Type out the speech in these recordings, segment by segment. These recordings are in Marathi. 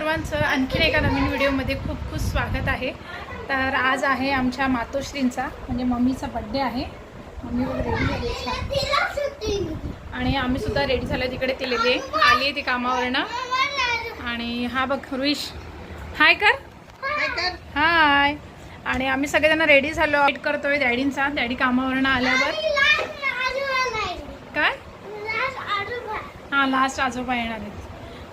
सर्वांचं आणखीन एका नवीन व्हिडिओमध्ये खूप खूप स्वागत आहे. तर आज आहे आमच्या मातोश्रींचा म्हणजे मम्मीचा बड्डे आहे. मम्मी रेडी झाली आणि आम्ही सुद्धा रेडी झालो तिकडे ती लेली आली आहे ती कामावरनं. आणि हा बघ रुईश हाय कर. हाय आणि आम्ही सगळेजण रेडी झालो. वेट करतोय डॅडींचा. डॅडी कामावरनं आल्यावर. काय? हां लास्ट आजोबा येणार आहेत.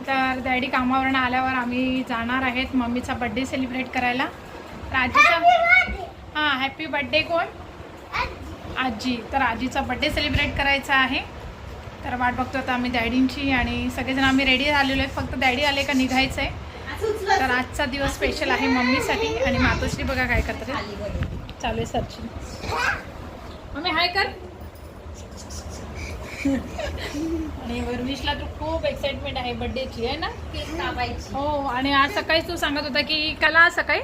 तर डॅडी कामावरनं आल्यावर आम्ही जाणार आहेत मम्मीचा बड्डे सेलिब्रेट करायला. तर आजीचा हां हॅपी बड्डे कोण? आजी. तर आजीचा बड्डे सेलिब्रेट करायचा आहे. तर वाट बघतो आता आम्ही डॅडींची आणि सगळेजण आम्ही रेडी झालेलो आहेत. फक्त डॅडी आले का निघायचं आहे तर आजचा दिवस स्पेशल आहे मम्मीसाठी आणि मातोश्री बघा काय करतात. चालू आहे सर्चिंग मम्मी हाय कर. आणि वरविशला तर खूप एक्साइटमेंट आहे बर्थडेची आहे ना? हो आणि आज सकाळी तू सांगत होता की कला सकाळी?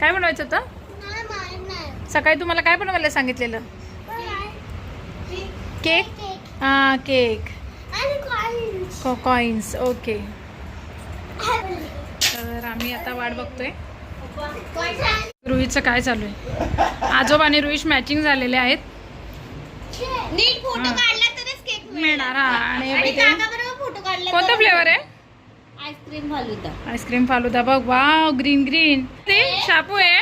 काय? बनवायचं होतं? सकाळी तुम्हाला काय बनवायला सांगितलेलं? केक? हां केक. कॉइन्स ओके तर आम्ही आता वाट बघतोय. रुईचं काय चालू आहे? आजोबा आणि रुईश मॅचिंग झालेले आहेत. नीट फोटो हा. काढला तरच केक मिळणार. हा. आणि आणि इथे काकाबरोबर फोटो काढला कोणता फ्लेवर आहे? आईस्क्रीम फालुदा. आईस्क्रीम फालुदा बघ. Wow green green. ते शापू आहे.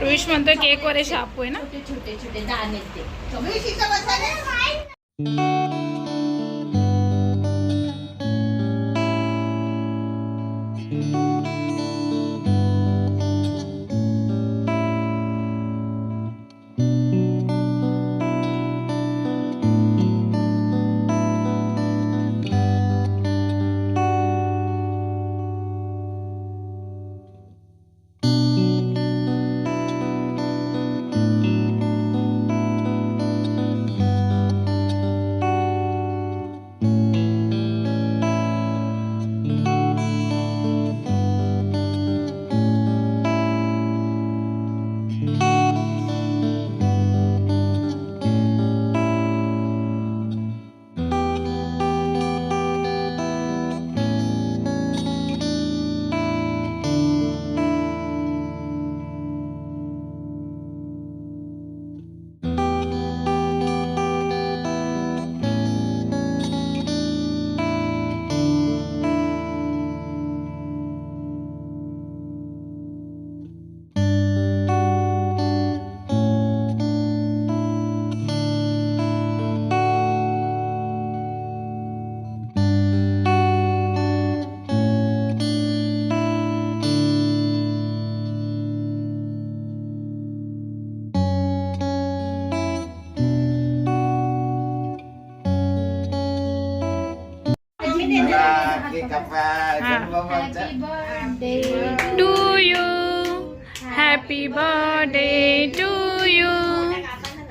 रुईश म्हणतोय केक वर आहे शापू आहे ना? छोटे छोटे छोटे दाणे ते. To you happy birthday to you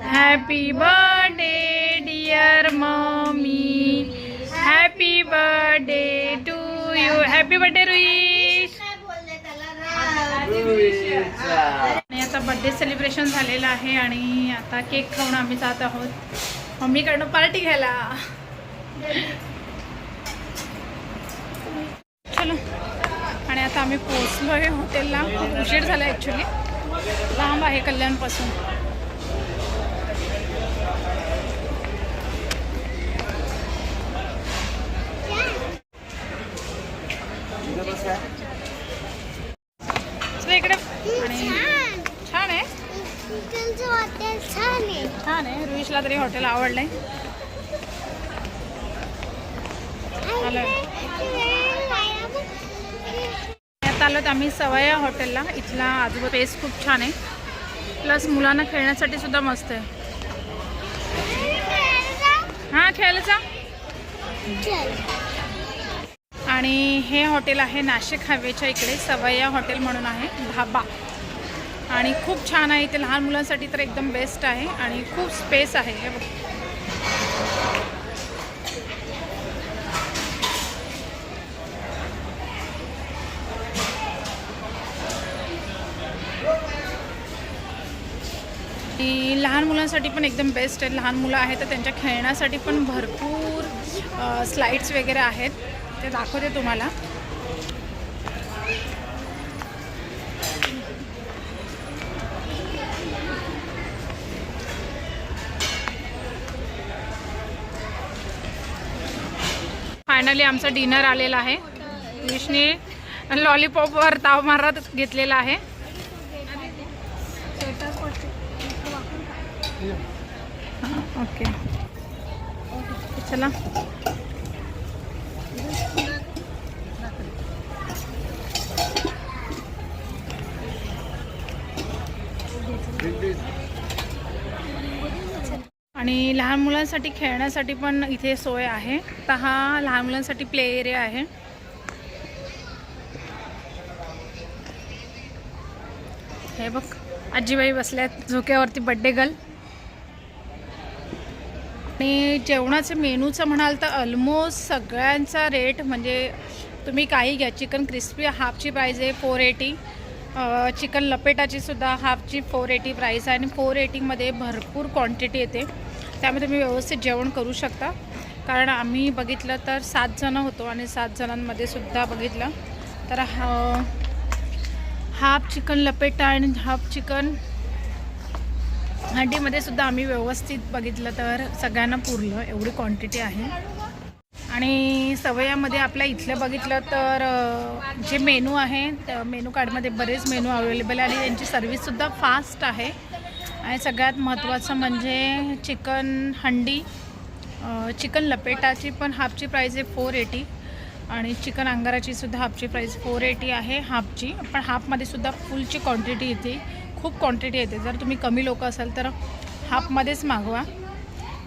happy birthday dear mummy happy birthday to you happy birthday Ruish आणि आता बर्थडे सेलिब्रेशन झालेलं आहे आणि आता केक खाऊन आम्ही जात आहोत. मम्मीकडनं पार्टी घ्यायला. आणि आता आम्ही पोचलो आहे हॉटेलला. उशीर झाला ॲक्च्युली लांब आहे कल्याणपासून. इकडे. आणि छान आहे. छान आहे. रुईशला तरी हॉटेल आवडलंय. आलं. आता आलोत आम्ही सवया हॉटेलला. इथला आजूबाजू पेस खूप छान आहे. प्लस मुलांना खेळण्यासाठी सुद्धा मस्त आहे. हां खेळायला जा. आणि हे हॉटेल आहे नाशिक हायवेच्या इकडे. सवया हॉटेल म्हणून आहे धाबा आणि खूप छान आहे इथे लहान मुलांसाठी तर एकदम बेस्ट आहे. आणि खूप स्पेस आहे. हे बघ आणि लहान मुलांसाठी पण एकदम बेस्ट आहे लहान मुलं आहेत तर त्यांच्या खेळण्यासाठी पण भरपूर स्लाईड्स वगैरे आहेत. ते दाखवते तुम्हाला. फायनली आमचा डिनर आलेला आहे. विष्णी लॉलीपॉपवर ताव मारत घेतलेला आहे. ओके चला. आणि लहान मुलांसाठी खेळण्यासाठी पण इथे सोय आहे. तर हा लहान मुलांसाठी प्ले एरिया आहे. हे बघ. आजीबाई बसल्यात. झोक्यावरती बड्डे गर्ल आणि जेवणाचं मेनूचं म्हणाल तर ऑलमोस्ट सगळ्यांचा रेट म्हणजे तुम्ही काही घ्या. चिकन क्रिस्पी हाफची प्राईज आहे फोर एटी चिकन लपेटाची सुद्धा हाफची फोर एटी प्राईस आहे आणि फोर एटीमध्ये भरपूर क्वांटिटी येते. त्यामुळे तुम्ही व्यवस्थित जेवण करू शकता. कारण आम्ही बघितलं तर सात जणं होतो आणि सात जणांमध्ये सुद्धा बघितलं. तर हा हाफ चिकन लपेटा आणि हाफ चिकन हंडीमध्ये सुद्धा आम्ही व्यवस्थित बघितलं तर सगळ्यांना पुरलं एवढी क्वांटिटी आहे. आणि सवयामध्ये आपल्या इथलं बघितलं तर जे मेनू आहे त्या मेनू कार्डमध्ये बरेच मेनू अवेलेबल आहे आणि त्यांची सर्विससुद्धा फास्ट आहे. आणि सगळ्यात महत्त्वाचं म्हणजे चिकन हंडी चिकन लपेटाची पण हाफची प्राईस आहे फोर एटी आणि चिकन अंगाराची सुद्धा हाफची प्राईस फोर एटी आहे हाफची पण हाफमध्ये सुद्धा फुलची क्वांटिटी येते. खूप क्वांटिटी येते. जर तुम्ही कमी लोक असाल तर हाफमध्येच मागवा.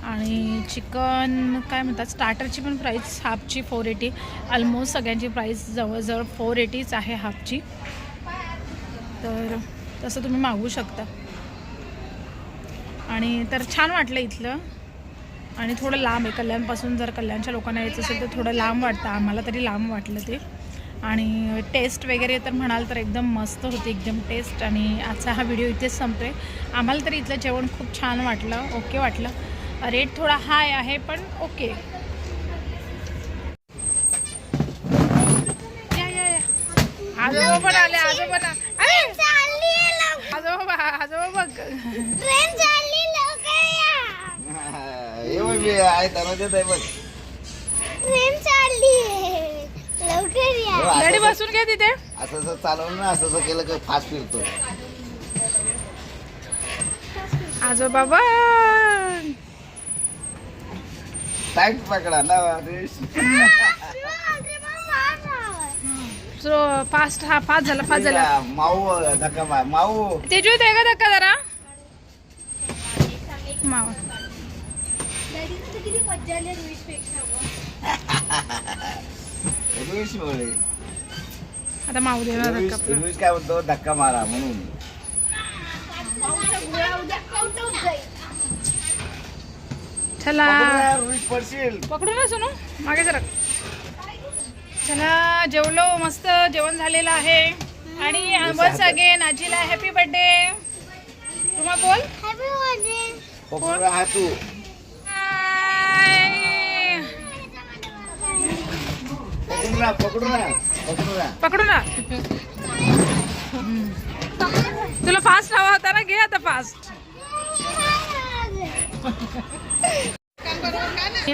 आणि चिकन काय म्हणतात? स्टार्टरची पण प्राईस हाफची फोर एटी ऑलमोस्ट सगळ्यांची प्राईस जवळजवळ फोर एटीच आहे हाफची तर तसं तुम्ही मागवू शकता. आणि तर छान वाटलं इथलं. आणि थोडं लांब आहे. कल्याणपासून जर कल्याणच्या लोकांना यायचं असेल तर थोडं लांब वाटतं. आम्हाला तरी लांब वाटलं ते. आणि टेस्ट वगैरे तर म्हणाल तर एकदम मस्त होती एकदम टेस्ट. आणि आजचा हा व्हिडिओ इथेच संपतोय. आम्हाला तरी इथलं जेवण खूप छान वाटलं ओके वाटलं. रेट थोडा हाय आहे पण ओके या या या. आजोबा पण आले आजोबा अरे! आजोबा आजोबा बघ. हे बघ गाडी बसून घ्या तिथे. असं असं चालवलं ना असं असं केलं की फास्ट फिरतो. आजोबा बघ टाईट पकडा ना. सो फास्ट हा फास्ट झाला फास्ट झाला. तिला माऊ धक्का मार. माऊ. तेजू आहे का धक्का जरा? मावा. किती मज्जा आली पेक्षा आता माऊ देणार. रुईश काय म्हणतो? धक्का मारा म्हणून. चला. पकडू ना, रुईश पडशील. पकडू ना सोनू. मागे जरा. चला जेवलो मस्त जेवण झालेलं आहे. आणि वन्स अगेन आजीला हॅपी बर्थडे तुम्हा बोल. पकडू ना, हा तू. Bye. पकडू ना पकडू ना पकडू ना पकडू ना तुला फास्ट हवा होता ना घे आता फास्ट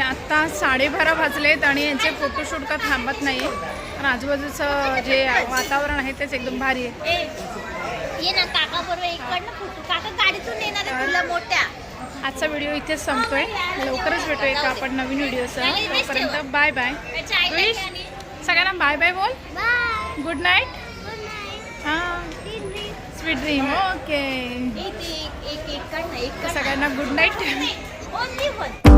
आता साडेबारा वाजलेत आणि यांचे फोटोशूट का थांबत नाही कारण आजूबाजूचं जे वातावरण आहे तेच एकदम भारी आहे. ये ना काका बरोबर इकडनं फोटो काका गाडीतून येणार आहे तुला मोठ्या. आजचा व्हिडिओ इथेच संपतोय. लवकरच भेटूया का आपण नवीन व्हिडिओसह तोपर्यंत बाय बाय सगळ्यांना बाय बाय बोल गुड नाईट हां स्वीट ड्रीम ओके. सगळ्यांना गुड नाईट.